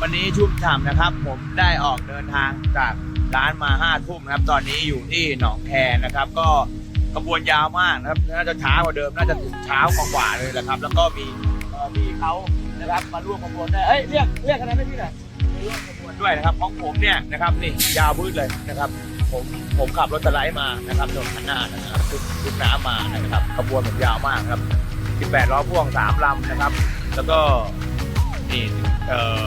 วันนี้ชุ่มฉ่ำนะครับ ผมได้ออกเดินทางจากร้านมาห้าทุ่มนะครับ ตอนนี้อยู่ที่หนองแคนะครับ ก็ขบวนยาวมากนะครับน่าจะช้ากว่าเดิมน่าจะถึงเช้ากว่าเลยแหละครับ แล้วก็มีมีเขานะครับมาร่วมขบวนด้วยเอ้ยเรียกเรียกกันนะพี่หน่อยร่วมขบวนด้วยนะครับของผมเนี่ยนะครับนี่ยาวพืดเลยนะครับ ผมผมขับรถสไลด์มานะครับถนนคันหน้านะครับทุกน้ำมานะครับขบวนผมยาวมากครับ18ล้อพ่วงสามลำนะครับ แล้วก็นี่เอ่อ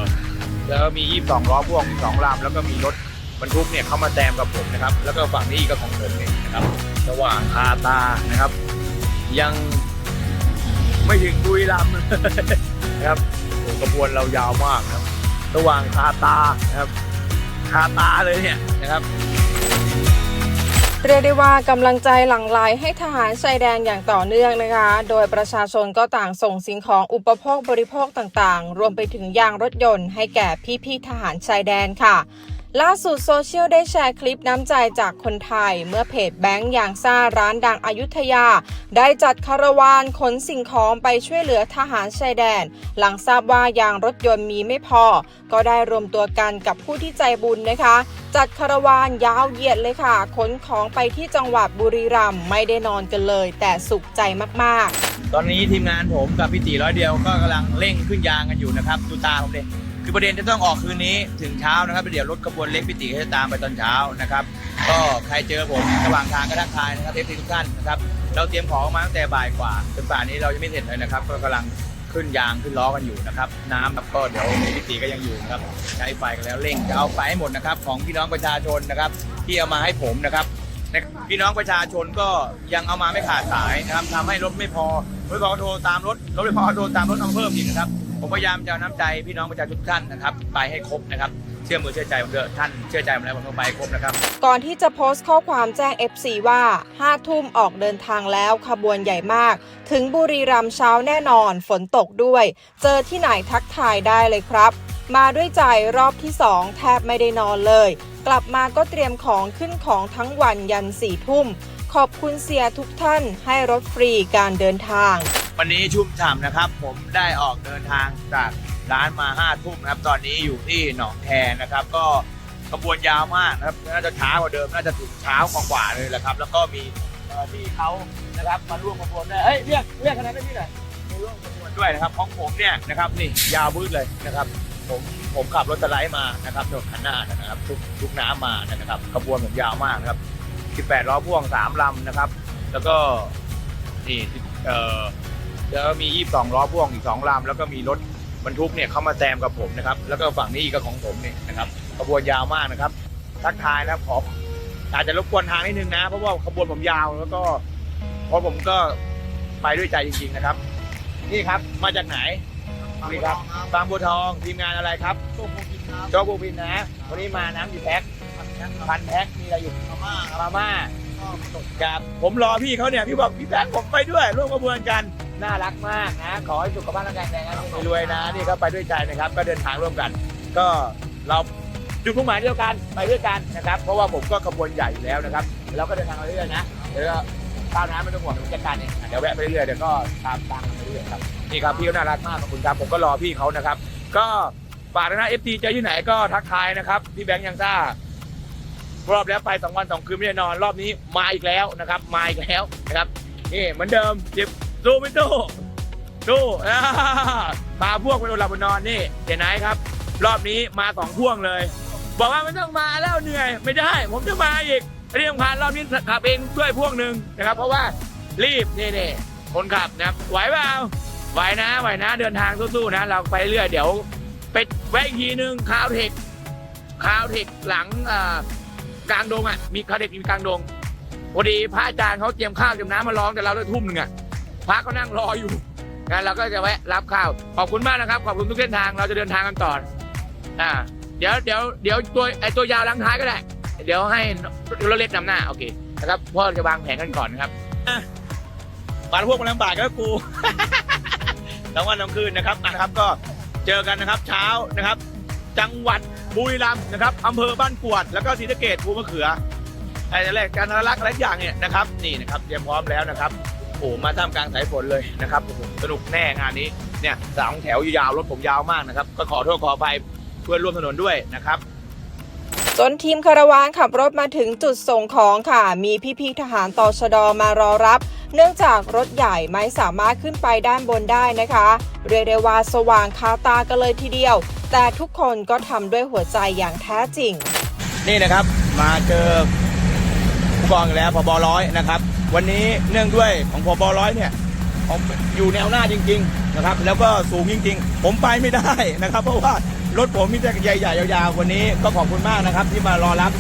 แล้วมี 22 ล้อพ่วง2ลำแล้วก็มีรถบรรทุกเนี่ยเข้ามาแซมกับผมนะครับ แล้วก็ฝั่งนี้ก็ของผมเองนะครับระหว่างคาตานะครับ ยังไม่ถึงบุรีรัมย์นะครับโอ้ขบวนเรายาวมากครับระหว่างคาตานะครับ คาตาเลยเนี่ยนะครับ รียกได้ว่ากำลังใจหลั่งไหลให้ทหารชายแดนอย่างต่อเนื่องนะคะ โดยประชาชนก็ต่างส่งสิ่งของอุปโภคบริโภคต่างๆ รวมไปถึงยางรถยนต์ให้แก่พี่ๆทหารชายแดนค่ะ ล่าสุดโซเชียลได้แชร์คลิปน้ำใจจากคนไทย เมื่อเพจแบงค์ยางซ่าร้านดังอายุทยา ได้จัดคาราวานขนสิ่งของไปช่วยเหลือทหารชายแดน หลังทราบว่ายางรถยนต์มีไม่พอ ก็ได้รวมตัวกันกับผู้ที่ใจบุญนะคะ จัดคาราวานยาวเหยียดเลยค่ะ ขนของไปที่จังหวัดบุรีรัมย์ไม่ได้นอนกันเลย แต่สุขใจมากๆ ตอนนี้ทีมงานผมกับพี่ตีร้อยเดียวก็กำลังเร่งขึ้นยางกันอยู่นะครับดูตาผมเลย คือประเด็นจะต้องออกคืนนี้ถึงเช้านะครับเดี๋ยวรถขบวนเล็กพี่ตีเขาจะตามไปตอนเช้านะครับก็ใครเจอผมระหว่างทางก็ทักทายนะครับเอฟซีทุกท่านนะครับเราเตรียมของมาตั้งแต่บ่ายกว่าจนป่านนี้เรายังไม่เสร็จเลยนะครับก็กำลังขึ้นยางขึ้นล้อกันอยู่นะครับน้ำครับก็เดี๋ยวพี่ตีก็ยังอยู่นะครับใช้ไฟกันแล้วเร่งจะเอาไปให้หมดนะครับของพี่น้องประชาชนนะครับที่เอามาให้ผมนะครับพี่น้องประชาชนก็ยังเอามาไม่ขาดสายนะครับทำให้รถไม่พอรถพอโทรตามรถรถไม่พอโทรตามรถเอาเพิ่มอีกนะครับ ผมพยายามจะเอาน้ำใจพี่น้องประชาชนทุกท่านนะครับ ไปให้ครบนะครับ เชื่อมือเชื่อใจผมเถอะท่านเชื่อใจผมแล้วผมต้องไปให้ครบนะครับ ก่อนที่จะโพสต์ข้อความแจ้ง FC ว่า5ทุ่มออกเดินทางแล้วขบวนใหญ่มาก ถึงบุรีรัมย์เช้าแน่นอน ฝนตกด้วย เจอที่ไหนทักทายได้เลยครับ มาด้วยใจรอบที่ 2 แทบไม่ได้นอนเลย กลับมาก็เตรียมของขึ้นของทั้งวันยันสี่ทุ่ม ขอบคุณเสียทุกท่านให้รถฟรีการเดินทาง วันนี้ชุ่มฉ่ำนะครับ ผมได้ออกเดินทางจากร้านมาห้าทุ่มนะครับ ตอนนี้อยู่ที่หนองแคนะครับ ก็ขบวนยาวมากนะครับ น่าจะช้ากว่าเดิม น่าจะถึงเช้ากว่าเลยแหละครับ แล้วก็มีที่เขานะครับมาร่วมขบวนด้วยเอ้ยเรียกเรียกกันนะพี่หน่อยมาร่วมขบวนด้วยนะครับของผมเนี่ยนะครับนี่ยาวบืดเลยนะครับ ผมผมขับรถสไลด์มานะครับถนนคันหน้านะครับทุกทุกน้ำมานะครับขบวนผมยาวมากนะครับ 18 ล้อพ่วงสามลำนะครับ แล้วก็นี่เอ่อแล้วก็มี 22 ล้อพ่วงอีก 2 ลำ แล้วก็มีรถบรรทุกเนี่ยเข้ามาแซมกับผมนะครับ แล้วก็ฝั่งนี้ก็ของผมเนี่ยนะครับขบวนยาวมากนะครับ ทักทายนะครับขออาจจะรบกวนทางนิดนึงนะ เพราะว่าขบวนผมยาวแล้วก็เพราะผมก็ไปด้วยใจจริง ๆนะครับ นี่ครับมาจากไหนนี่ครับบางบัวทองทีมงานอะไรครับโซ่โมกินคบโจ๊กบูพินนะวันนี้มาน้ำกี่แพ็ค พันแพ็คมีอะไรอยู่มาม่ามาม่าก็ตกครับผมรอพี่เขาเนี่ยพี่บอกพี่แบงค์ผมไปด้วย ร่วมขบวนกันน่ารักมากนะขอให้สุขภาพร่างกายแข็งแรงนะรวยนะนี่เขาไปด้วยใจนะครับ ก็เดินทางร่วมกัน ก็เราจุดมุ่งหมายเดียวกันไปด้วยกันนะครับ เพราะว่าผมก็ขบวนใหญ่อยู่แล้วนะครับเราก็เดินทางไปเรื่อยๆนะเดี๋ยวข้าวน้ำไม่ต้องห่วงผมจัดการเองเดี๋ยวแวะไปเรื่อยๆเดี๋ยวก็ตามตามกันไปเรื่อยๆครับนี่ครับพี่เขาน่ารักมากขอบคุณครับผมก็รอพี่เขานะครับ ก็ฝากนะเอฟซีเจอที่ไหนก็ทักทายนะครับพี่แบงค์ยังซ่า รอบแล้วไปสองวันสองคืนไม่ได้นอนรอบนี้มาอีกแล้วนะครับ มาอีกแล้วนะครับนี่เหมือนเดิมจิบสู้ไม่สู้สู้อ่าพาพวกไปนอนหลับบนนอนนี่เดี๋ยวไหนครับ รอบนี้มาสองพ่วงเลย บอกว่าไม่ต้องมาแล้วเหนื่อย ไม่ได้ ผมจะมาอีกที่สำคัญรอบนี้ขับเองด้วยพ่วงหนึ่งนะครับ เพราะว่ารีบนี่นี่คนขับนะครับไหวเปล่าไหวนะไหวนะเดินทางสู้ๆนะ เราไปเรื่อยเดี๋ยวไปแวะอีกทีนึงคาวเทคคาวเทคหลังอ่า กลางดงอะมีคาเด็กมีกลางดงพอดีพระอาจารย์เขาเตรียมข้าวเตรียมน้ำมาร้องแต่เราได้ทุ่มหนึ่งอะพระเขานั่งรออยู่งั้นเราก็จะแวะรับข้าวขอบคุณมากนะครับ ขอบคุณทุกเส้นทางเราจะเดินทางกันต่ออ่าเดี๋ยวเดี๋ยวเดี๋ยวตัวไอตัวยาวลังท้ายก็ได้ เดี๋ยวให้รถเล็กนำหน้าโอเคนะครับพ่อจะวางแผนกันก่อนนะครับมาพวกมาลำบากก็กูทั้งวันทั้งคืนนะครับนะครับก็เจอกันนะครับ เช้านะครับ จังหวัด บุรีรัมย์นะครับอำเภอบ้านกวด แล้วก็ศรีสะเกดภูมะเขือไอ้นั่นแหละการรักอะไรอย่างเนี่ยนะครับนี่นะครับเตรียมพร้อมแล้วนะครับโอ้มาท่ามกลางสายฝนเลยนะครับโอ้โหสนุกแน่งานนี้เนี่ยสองแถวยาวรถผมยาวมากนะครับ ก็ขอโทษขออภัยเพื่อนร่วมถนนด้วยนะครับจนทีมคาราวานขับรถมาถึงจุดส่งของค่ะ มีพี่ๆทหารตชดมารอรับ เนื่องจากรถใหญ่ไม่สามารถขึ้นไปด้านบนได้นะคะ เรียกได้ว่าสว่างคาตากันเลยทีเดียว แต่ทุกคนก็ทำด้วยหัวใจอย่างแท้จริง นี่นะครับมาเจอผู้กองอีกแล้วพบร้อยนะครับ วันนี้เนื่องด้วยของพบร้อยเนี่ยผมอยู่แนวหน้าจริง ๆนะครับ แล้วก็สูงจริง ๆ ผมไปไม่ได้นะครับ เพราะว่ารถผมมีแต่ใหญ่ๆยาวๆวันนี้ก็ขอบคุณมากนะครับ ที่มารอรับ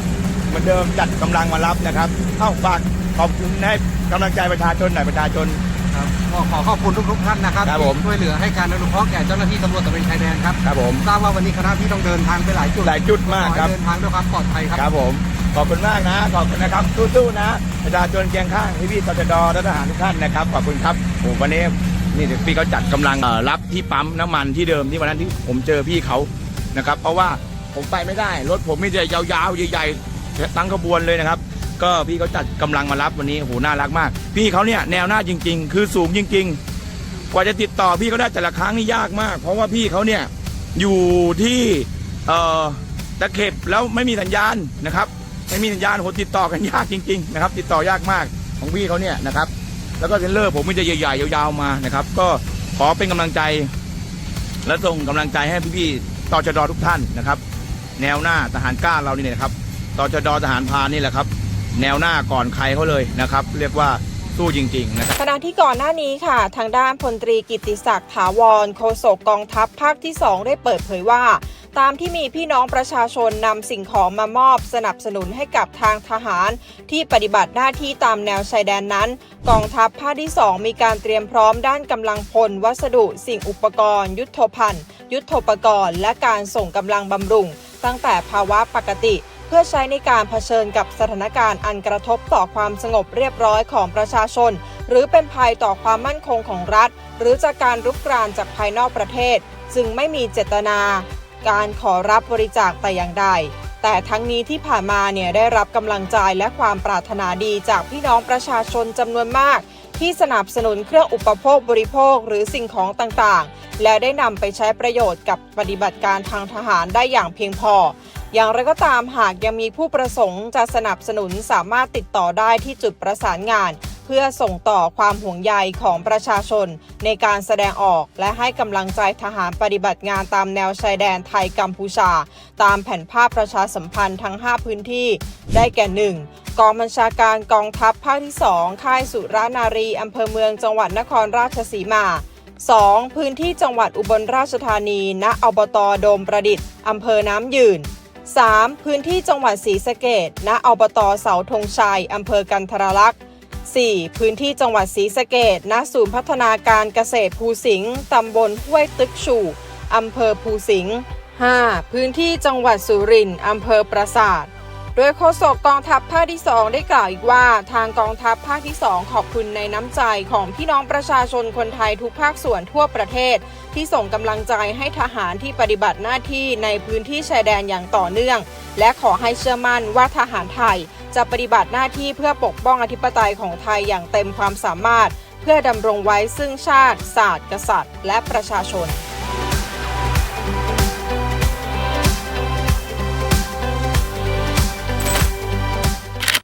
เหมือนเดิมจัดกำลังมารับนะครับ เอ้าฝาก ขอบคุณให้กำลังใจประชาชนหน่อยประชาชน ครับก็ขอขอบคุณทุกๆท่านนะครับครับผม ที่ช่วยเหลือให้การอนุเคราะห์แก่เจ้าหน้าที่ตำรวจตระเวนชายแดนครับครับผมทราบว่าวันนี้คณะพี่ต้องเดินทางไปหลายจุดหลายจุดมากครับ ขอให้เดินทางด้วยความปลอดภัยครับ ครับผมขอบคุณมากนะ ขอบคุณนะครับสู้ๆนะ ประชาชนเคียงข้างพี่พี่ๆตชดและทหารทุกท่านนะครับขอบคุณครับโอ้วันนี้นี่พี่เขาจัดกำลังเอ่อรับที่ปั๊มน้ำมันที่เดิมที่วันนั้นที่ผมเจอพี่เขานะครับ เพราะว่าผมไปไม่ได้ รถผมมีแต่ยาวๆใหญ่ๆตั้งขบวนเลยนะครับ ก็พี่เขาจัดกำลังมารับวันนี้โหน่ารักมาก พี่เขาเนี่ยแนวหน้าจริง ๆ คือสูงจริง ๆ กว่าจะติดต่อพี่เขาได้แต่ละครั้งนี่ยากมาก เพราะว่าพี่เขาเนี่ยอยู่ที่เอ่อตะเข็บแล้วไม่มีสัญญาณนะครับไม่มีสัญญาณโหติดต่อกันยากจริง ๆ นะครับ ติดต่อยากมากของพี่เขาเนี่ยนะครับ แล้วก็เทรลเลอร์ผมมีแต่ใหญ่ๆยาวๆมานะครับ ก็ขอเป็นกำลังใจ และส่งกำลังใจให้พี่ๆต่อชดทุกท่านนะครับ แนวหน้าทหารกล้าเรานี่นะครับต่อชดทหารพานนี่แหละครับ แนวหน้าก่อนใครเขาเลยนะครับ เรียกว่าสู้จริงๆนะครับขณะที่ก่อนหน้านี้ค่ะ ทางด้านพลตรีกิติศักดิ์ถาวรโฆษกกองทัพภาคที่ 2 ได้เปิดเผยว่า ตามที่มีพี่น้องประชาชนนำสิ่งของมามอบสนับสนุนให้กับทางทหาร ที่ปฏิบัติหน้าที่ตามแนวชายแดนนั้น กองทัพภาคที่ 2 มีการเตรียมพร้อมด้านกำลังพล วัสดุ สิ่งอุปกรณ์ ยุทโธภัณฑ์ ยุทโธปกรณ์ และการส่งกำลังบำรุง ตั้งแต่ภาวะปกติ พื่อใช้ในการเผชิญกับสถานการณ์อันกระทบต่อความสงบเรียบร้อยของประชาชน หรือเป็นภัยต่อความมั่นคงของรัฐ หรือจากการรุกรานจากภายนอกประเทศ จึงไม่มีเจตนา การขอรับบริจาคแต่อย่างใดแต่ทั้งนี้ที่ผ่านมาเนี่ยได้รับกำลังใจและความปรารถนาดีจากพี่น้องประชาชนจำนวนมาก ที่สนับสนุนเครื่องอุปโภคบริโภคหรือสิ่งของต่างๆ และได้นำไปใช้ประโยชน์กับปฏิบัติการทางทหารได้อย่างเพียงพอ อย่างไรก็ตามหากยังมีผู้ประสงค์จะสนับสนุนสามารถติดต่อได้ที่จุดประสานงาน เพื่อส่งต่อความห่วงใยของประชาชน ในการแสดงออกและให้กำลังใจทหารปฏิบัติงานตามแนวชายแดนไทยกัมพูชา ตามแผนภาพประชาสัมพันธ์ทั้ง 5 พื้นที่ ได้แก่ 1. กองบัญชาการกองทัพภาคที่ 2 ค่ายสุรานารีอำเภอเมืองจังหวัดนครราชสีมา 2. พื้นที่จังหวัดอุบลราชธานี ณ อบตโดมประดิษฐ์อำเภอน้ำยืน 3. พื้นที่จังหวัดศรีสะเกดณอบตเสาธงชัย อำเภอกันทรลักษณ์ 4. พื้นที่จังหวัดศรีสะเกดณศูนย์พัฒนาการเกษตรภูสิงห์ตำบลห้วยตึกชูอำเภอภูสิงห์ 5. พื้นที่จังหวัดสุรินทร์อำเภอปราสาท ดยโฆษกกองทัพภาคที่ 2 ได้กล่าวอีกว่า ทางกองทัพภาคที่ 2 ขอบคุณในน้ำใจของพี่น้องประชาชนคนไทยทุกภาคส่วนทั่วประเทศ ที่ส่งกำลังใจให้ทหารที่ปฏิบัติหน้าที่ในพื้นที่ชายแดนอย่างต่อเนื่อง และขอให้เชื่อมั่นว่าทหารไทย จะปฏิบัติหน้าที่เพื่อปกป้องอธิปไตยของไทยอย่างเต็มความสามารถ เพื่อดำรงไว้ซึ่งชาติ ศาสตร์ กษัตริย์ และประชาชน